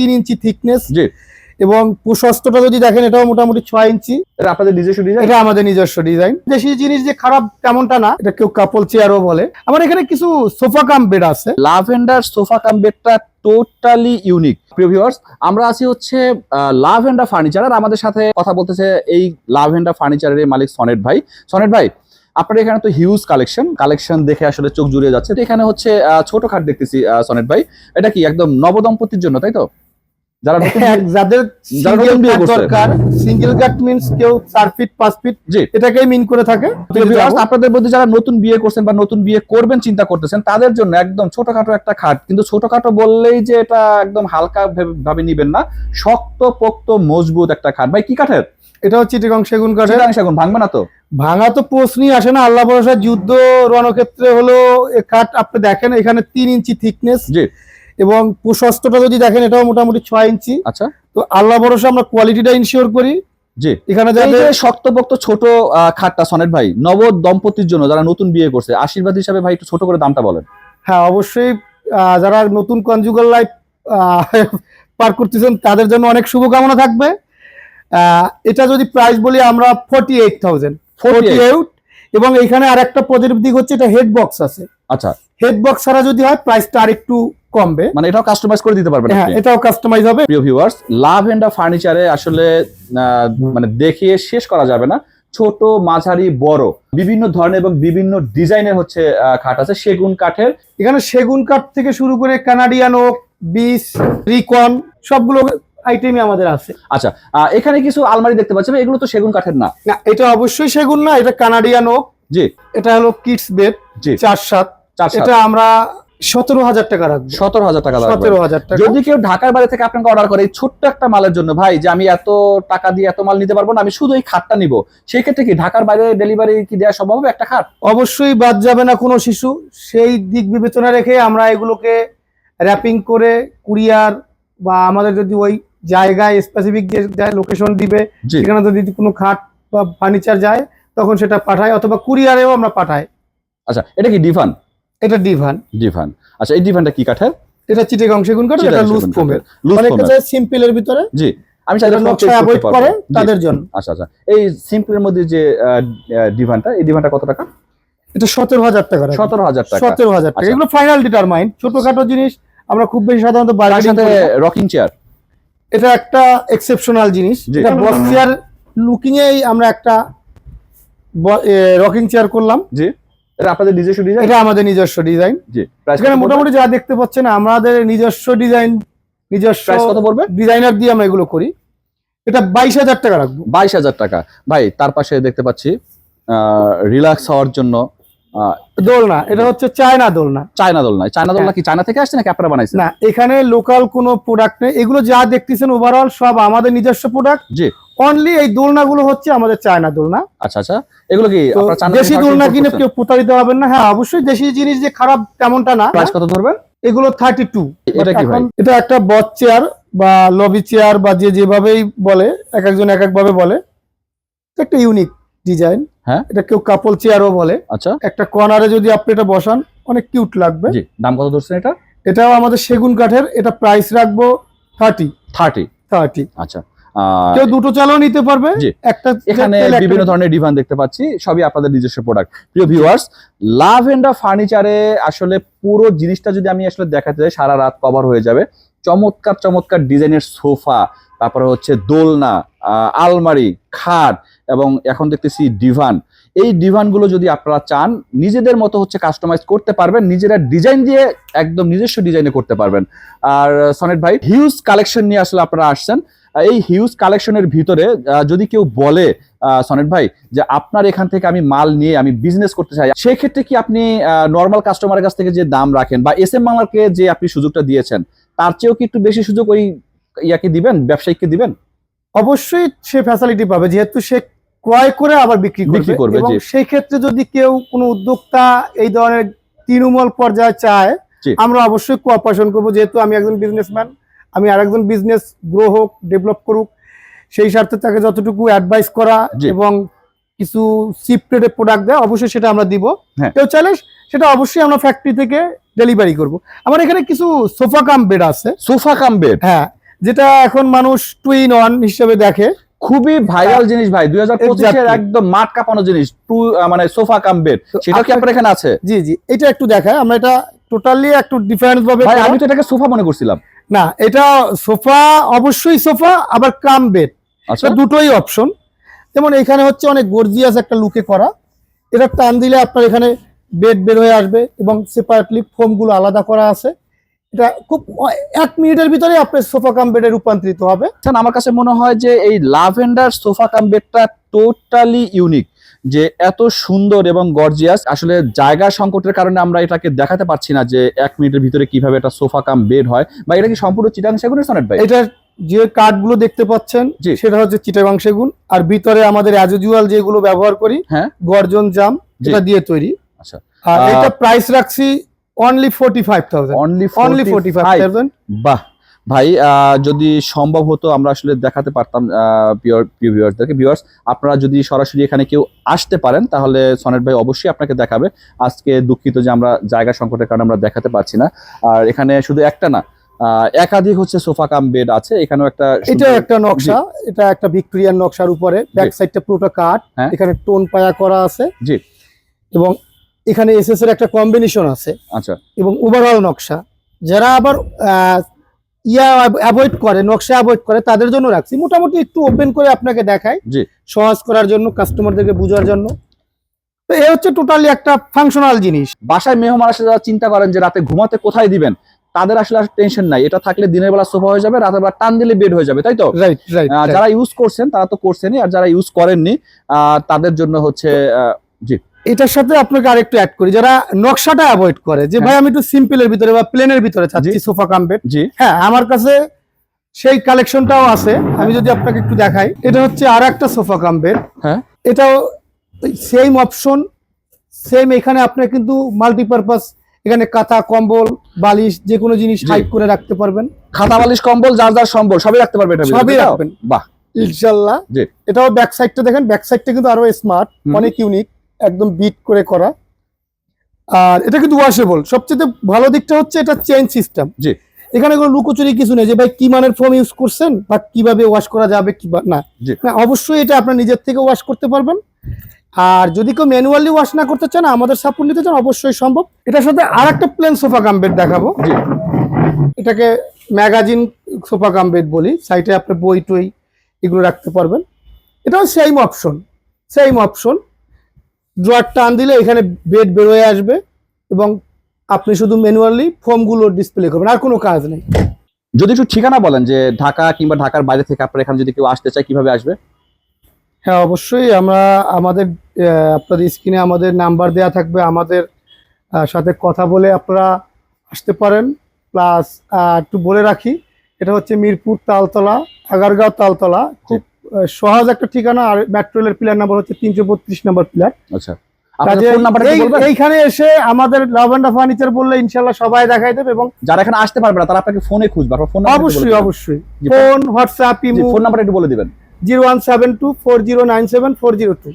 তিন ইঞ্চি থিকনেস জি। এবং প্রশস্তটা যদি দেখেন এটাও মোটামুটি ছয় ইঞ্চি। এটা আপনাদের নিজস্ব ডিজাইন এটা আমাদের নিজস্ব ডিজাইন দেশি জিনিস যে খারাপ তেমনটা না এটা কেউ কাপল চেয়ারও বলে। আমার এখানে কিছু সোফা কাম বেড আছে। লাভেন্ডার সোফা কাম বেডটা টোটালি ইউনিক। প্রিয় ভিউয়ার্স আমরা আছি হচ্ছে লাভেন্ডার ফার্নিচার। আর আমাদের সাথে কথা বলতেছে এই লাভেন্ডার ফার্নিচারের মালিক সনেট ভাই। সনেট ভাই আপনার এখানে তো হিউজ কালেকশন কালেকশন দেখে আসলে চোখ জুড়ে যাচ্ছে। এখানে হচ্ছে ছোট খাট দেখতেছি সনেট ভাই। এটা কি একদম নবদম্পতির জন্য তাই তো? যারা নতুন যাদের সিঙ্গেল বিয়ে দরকার সিঙ্গেল কাট মিন্স কেউ চার ফিট পাঁচ ফিট এটাকেই মিন করে থাকে। আপনাদের মধ্যে যারা নতুন বিয়ে করছেন বা নতুন বিয়ে করবেন চিন্তা করতেছেন তাদের জন্য একদম ছোটখাটো একটা খাট। কিন্তু ছোটখাটো বললেই যে এটা একদম হালকা ভেবে- ভাবে নিবেন না শক্ত পোক্ত মজবুত একটা খাট। ভাই কি কাঠের? এটা হচ্ছে চিটিগং সেগুন কাঠের। চিটাং সেগুন ভাঙবে না তো? ভাঙা তো প্রশ্নই আসে না। আল্লাহ ভরসা যুদ্ধ রণক্ষেত্রে হলো এ কাঠ আপনি দেখেন এখানে তিন ইঞ্চি থিকনেস জি। এবং প্রশস্তটা যদি দেখেন এটাও মোটামুটি ছয় ইঞ্চি। আচ্ছা। তো আল্লাহ ভরসা আমরা কোয়ালিটিটা ইনশিওর করি। জি। এখানে যাদের শক্তপোক্ত ছোট খাটটা সনেট ভাই নব দম্পতির জন্য যারা নতুন বিয়ে করছে আশীর্বাদ হিসাবে ভাই একটু ছোট করে দামটা বলেন। হ্যাঁ অবশ্যই যারা নতুন কনজুগাল লাইফ পার করতেছেন তাদের জন্য অনেক শুভকামনা থাকবে। এটা যদি প্রাইস বলি আমরা forty eight thousand forty 48 eight এবং এখানে আর একটা পজিটিভ দিক হচ্ছে এটা হেড বক্স আছে। আচ্ছা। হেড বক্স ছাড়া যদি হয় প্রাইসটা আর একটু কমবে। মানে এটাও কাস্টমাইজ করে দিতে পারবেন হ্যাঁ এটাও কাস্টমাইজ হবে। প্রিয় ভিউয়ার্স লাভ এন্ড ফার্নিচারে আসলে মানে দেখিয়ে শেষ করা যাবে না। ছোট মাঝারি বড় বিভিন্ন ধরনের এবং বিভিন্ন ডিজাইনের হচ্ছে খাট আছে সেগুন কাঠের। এখানে সেগুন কাঠ থেকে শুরু করে কানাডিয়ান ওক বিস রিকন সবগুলো আইটেমই আমাদের আছে। আচ্ছা এখানে কিছু আলমারি দেখতে পাচ্ছি এগুলো তো সেগুন কাঠের না? না এটা অবশ্যই সেগুন না এটা কানাডিয়ান ওক জি। এটা হলো কিডস বেড জি চার সাত। এটা আমরা সতেরো হাজার টাকা রাখব। সতেরো হাজার টাকা সতেরো হাজার টাকা। যদি কেউ ঢাকার বাইরে থেকে আপনাকে অর্ডার করে এই ছোট্ট একটা মালের জন্য ভাই যে আমি এত টাকা দিয়ে এত মাল নিতে পারব না আমি শুধু এই খাটটা নিব। সেই ক্ষেত্রে কি ঢাকার বাইরে ডেলিভারি কি দেওয়া সম্ভব হবে একটা খাট? অবশ্যই বাদ যাবে না কোনো শিশু। সেই দিক বিবেচনা রেখে আমরা এগুলোকে র্যাপিং করে কুরিয়ার বা আমাদের যদি ওই জায়গায় স্পেসিফিক যে লোকেশন দিবে সেখানে যদি কোনো খাট বা ফার্নিচার যায় তখন সেটা পাঠায় অথবা কুরিয়ারেও আমরা পাঠাই। আচ্ছা এটা কি ডিভান এটা ডিভান। ডিভান। আচ্ছা এই ডিভানটা কি কাঠের? এটা চিটেগং সেগুন কাঠ এটা লুজ ফোমের। অনেকে চায় সিম্পলের ভিতরে। জি আমি যারা নকশা অ্যাভয়েড করে তাদের জন্য। আচ্ছা আচ্ছা। এই সিম্পলের মধ্যে যে ডিভানটা এই ডিভানটা কত টাকা? এটা সতেরো হাজার টাকা। সতেরো হাজার টাকা। সতেরো হাজার টাকা। আচ্ছা। এগুলো ফাইনাল ডিটারমাইন্ড ছোটখাটো জিনিস আমরা খুব বেশি সাধারণত বার্গেনিং সাথে রকিং চেয়ার এটা একটা এক্সেপশনাল জিনিস। এটা বক্স চেয়ার লুকিং এই আমরা একটা রকিং চেয়ার করলাম। জি। এটা আপনাদের নিজস্ব ডিজাইন এটা আমাদের নিজস্ব ডিজাইন জি এখানে মোটামুটি যা দেখতে পাচ্ছেন আমাদের নিজস্ব ডিজাইন নিজস্ব প্রাইস কত পড়বে? ডিজাইনার দিয়ে আমরা এগুলো করি। এটা বাইশ হাজার টাকা রাখব। বাইশ হাজার টাকা। ভাই তার পাশে দেখতে পাচ্ছি রিল্যাক্স হওয়ার জন্য দোলনা এটা হচ্ছে চায়না দোলনা। চায়না দোলনা। চায়না দোলনা কি চায়না থেকে আসছে নাকি আপনারা বানাইছেন? না এখানে লোকাল কোনো প্রোডাক্ট নেই। এগুলো যা দেখতেছেন ওভারঅল সব আমাদের নিজস্ব প্রোডাক্ট জি। অনলি এই দোলনাগুলো হচ্ছে আমাদের চায়না দোলনা। আচ্ছা আচ্ছা। এগুলো কি দেশি দোলনা কিনে কেউ প্রতারিত হবেন না। হ্যাঁ অবশ্যই দেশি জিনিস যে খারাপ তেমনটা না। প্রাইস কত ধরবেন? এগুলো থার্টি টু এটা কি ভাই? এটা একটা বস চেয়ার বা লবি চেয়ার বা যে যেভাবেই বলে এক একজন এক এক ভাবে বলে। একটা ইউনিক ডিজাইন হ্যাঁ। এটা কেউ কাপল চেয়ারও বলে। আচ্ছা। একটা কর্নারে যদি আপনি এটা বসান অনেক কিউট লাগবে। জি দাম কত ধরছেন এটা? এটাও আমাদের সেগুন কাঠের এটা প্রাইস রাখব থার্টি থার্টি থার্টি আচ্ছা। কেউ দুটো চালও নিতে পারবে একটা এখানে বিভিন্ন ধরনের ডিভান দেখতে পাচ্ছি সবই আপনাদের নিজস্ব প্রোডাক্ট প্রিয় ভিউয়ার্স লাভ এন্ড ফার্নিচারে আসলে পুরো জিনিসটা যদি আমি আসলে দেখাতে যাই সারা রাত কভার হয়ে যাবে। চমৎকার চমৎকার ডিজাইনের সোফা তারপরে হচ্ছে দোলনা আলমারি খাট এবং এখন দেখতেছি ডিভান এই ডিভানগুলো যদি আপনারা চান নিজেদের মতো হচ্ছে কাস্টমাইজ করতে পারবেন নিজেরা ডিজাইন দিয়ে একদম নিজস্ব ডিজাইনে করতে পারবেন। আর সনেট ভাই হিউজ কালেকশন নিয়ে আসলে আপনারা আসছেন। এই হিউজ কালেকশনের ভিতরে যদি কেউ বলে সনেট ভাই যে আপনার এখান থেকে আমি মাল নিয়ে আমি বিজনেস করতে চাই সেই ক্ষেত্রে কি আপনি নর্মাল কাস্টমারের কাছ থেকে যে দাম রাখেন বা এস এম বাংলাকে যে আপনি সুযোগটা দিয়েছেন তার চেয়েও কি একটু বেশি সুযোগ ওই ইয়াকে দিবেন ব্যবসায়ীকে দিবেন? অবশ্যই সে ফ্যাসিলিটি পাবে যেহেতু সে ক্রয় করে আবার বিক্রি বিক্রি করবে করবে, এবং সেই ক্ষেত্রে যদি কেউ কোনো উদ্যোক্তা এই ধরনের তৃণমূল পর্যায়ে চায় আমরা অবশ্যই কোঅপারেশন করব যেহেতু আমি একজন বিজনেসম্যান আমি আরেকজন বিজনেস গ্রো হোক ডেভেলপ করুক সেই স্বার্থে তাকে যতটুকু অ্যাডভাইস করা এবং কিছু চিপ রেটে প্রোডাক্ট দেয় অবশ্যই সেটা আমরা দিব। হ্যাঁ। কেউ চাইলে সেটা অবশ্যই আমরা ফ্যাক্টরি থেকে ডেলিভারি করব। আমার এখানে কিছু সোফা কাম বেড আছে। সোফা কাম বেড হ্যাঁ যেটা এখন মানুষ টুইন ওয়ান হিসেবে দেখে। খুবই ভাইরাল জিনিস ভাই দুই হাজার পঁচিশের। একদম মাঠ কাঁপানো জিনিস টু মানে সোফা কাম বেড সেটা কি আপনার- আপনার এখানে আছে? জি জি এটা একটু দেখায়। আমরা এটা টোটালি একটু ডিফারেন্স ভাবে আমি তো এটাকে সোফা মনে করছিলাম। না এটা সোফা অবশ্যই সোফা আবার কাম বেড। আচ্ছা। দুটোই অপশন। যেমন এখানে হচ্ছে অনেক গর্জিয়াস একটা লুকে করা। এটা টান দিলে আপনার এখানে বেড বের হয়ে আসবে এবং সেপারেটলি ফোমগুলো আলাদা করা আছে। এটা খুব এক মিনিটের ভিতরে আপনার সোফা কাম বেডে রূপান্তরিত হবে। আমার কাছে মনে হয় যে এই লাভেন্ডার সোফা কাম বেডটা টোটালি ইউনিক যে এত সুন্দর এবং গর্জিয়াস আসলে জায়গা সংকটের কারণে আমরা এটাকে দেখাতে পারছি না যে এক মিনিটের ভিতরে কীভাবে এটা সোফা কাম বেড হয় বা এটা কি সম্পূর্ণ চিটাং সেগুনের সনেট ভাই? এটার যে কাঠগুলো দেখতে পাচ্ছেন। সেটা হচ্ছে চিটাগাং সেগুন আর ভিতরে আমাদের অ্যাজ ইউজুয়াল যেগুলো ব্যবহার করি হ্যাঁ। গর্জন জাম। এটা দিয়ে তৈরি। আচ্ছা। আর এটা প্রাইস রাখছি only forty five thousand only only forty five thousand বাহ। ভাই যদি সম্ভব হতো আমরা আসলে দেখাতে পারতাম পিওর প্রিয় ভিউয়ার্সদেরকে ভিউয়ার্স আপনারা যদি সরাসরি এখানে কেউ আসতে পারেন তাহলে সনেট ভাই অবশ্যই আপনাকে দেখাবে। আজকে দুঃখিত যে আমরা জায়গা সংকটের কারণে আমরা দেখাতে পারছি না। আর এখানে শুধু একটা না একাধিক হচ্ছে সোফা কাম বেড আছে। এখানেও একটা এটা একটা নকশা এটা একটা ভিক্টোরিয়ান নকশার উপরে। ব্যাক সাইডটা পুরোটা কাঠ হ্যাঁ। এখানে টোন পায়া করা আছে। জি। এবং এখানে এসএস এর একটা কম্বিনেশন আছে। আচ্ছা। এবং ওভারঅল নকশা। যারা আবার ইয়া অ্যাভয়েড করে নকশা অ্যাভয়েড করে তাদের জন্য রাখছি। মোটামুটি একটু ওপেন করে আপনাকে দেখাই জি। সহজ করার জন্য কাস্টমারদেরকে বোঝার জন্য। তো এ হচ্ছে টোটালি একটা ফাংশনাল জিনিস। বাসায় মেহমান আসলে যারা চিন্তা করেন যে রাতে ঘুমাতে কোথায় দিবেন তাদের আসলে আর টেনশন নাই। এটা থাকলে দিনের বেলা সোফা হয়ে যাবে রাতের বেলা টান দিলে বেড হয়ে যাবে তাই তো? রাইট রাইট আহ, যারা ইউজ করছেন তারা তো করছেনই আর যারা ইউজ করেননি আহ, তাদের জন্য হচ্ছে আহ, এটার সাথে আপনাকে আরেকটু অ্যাড করি। যারা নকশাটা অ্যাভয়েড করে যে ভাই আমি একটু সিম্পলের ভিতরে বা প্লেনের ভিতরে চাচ্ছি। সোফা কাম বেড জি। হ্যাঁ আমার কাছে সেই কালেকশনটাও আছে। আমি যদি আপনাকে একটু দেখাই এটা হচ্ছে আর একটা সোফা কাম বেড হ্যাঁ। এটাও সেম অপশন সেম এখানে আপনি কিন্তু মাল্টিপারপাস এখানে কাঁথা কম্বল বালিশ যে কোনো জিনিস। হাইট করে রাখতে পারবেন। খাতা বালিশ কম্বল যার যার সম্বল সবই রাখতে পারবেন এটা সবই রাখবেন। বাহ। ইনশাল্লাহ। জি। এটাও ব্যাক সাইডটা দেখেন ব্যাক সাইডটা কিন্তু আরও স্মার্ট। অনেক ইউনিক একদম বিট করে করা। আর এটা কিন্তু ওয়াশেবল সবচেয়ে ভালো দিকটা হচ্ছে এটা চেঞ্জ সিস্টেম জি। এখানে কোনো লুকোচুরি কিছু নেই যে ভাই কি মানের ফোম ইউজ করছেন বা কীভাবে ওয়াশ করা যাবে কি না। না অবশ্যই এটা আপনার নিজের থেকে ওয়াশ করতে পারবেন। আর যদি কেউ ম্যানুয়ালি ওয়াশ না করতে চান আমাদের সাপোর্ট নিতে চান অবশ্যই সম্ভব। এটার সাথে আর একটা প্লেন সোফা কাম্বেড দেখাবো। এটাকে ম্যাগাজিন সোফা কাম বেড বলি। সাইটে আপনি বই টই এগুলো রাখতে পারবেন। এটাও same option same option drawer টান দিলে এখানে বেড বেরোয় আসবে এবং আপনি শুধু ম্যানুয়ালি ফর্মগুলো ডিসপ্লে করবেন আর কোনো কাজ নেই। যদি একটু ঠিকানা বলেন যে ঢাকা কিংবা ঢাকার বাইরে থেকে আপনার এখানে যদি কেউ আসতে চায় কীভাবে আসবে? হ্যাঁ অবশ্যই আমরা আমাদের আপনাদের স্ক্রিনে আমাদের নাম্বার দেওয়া থাকবে আমাদের সাথে কথা বলে আপনারা আসতে পারেন। প্লাস একটু বলে রাখি এটা হচ্ছে মিরপুর তালতলা আগারগাঁও তালতলা খুব সহজ একটা ঠিকানা আর মেট্রো রেলের প্লেয়ার নাম্বার হচ্ছে তিনশো বত্রিশ নাম্বার প্ল্যান আচ্ছা। এইখানে এসে আমাদের লাভান্ডা ফার্নিচার বললে ইনশাল্লাহ সবাই দেখাই দেবে এবং যারা এখানে আসতে পারবে না তারা আপনাকে ফোনে খুঁজবে। ফোন অবশ্যই অবশ্যই। Phone WhatsApp imo phone number একটু বলে দিবেন। Zero one seven two four zero nine seven four zero two.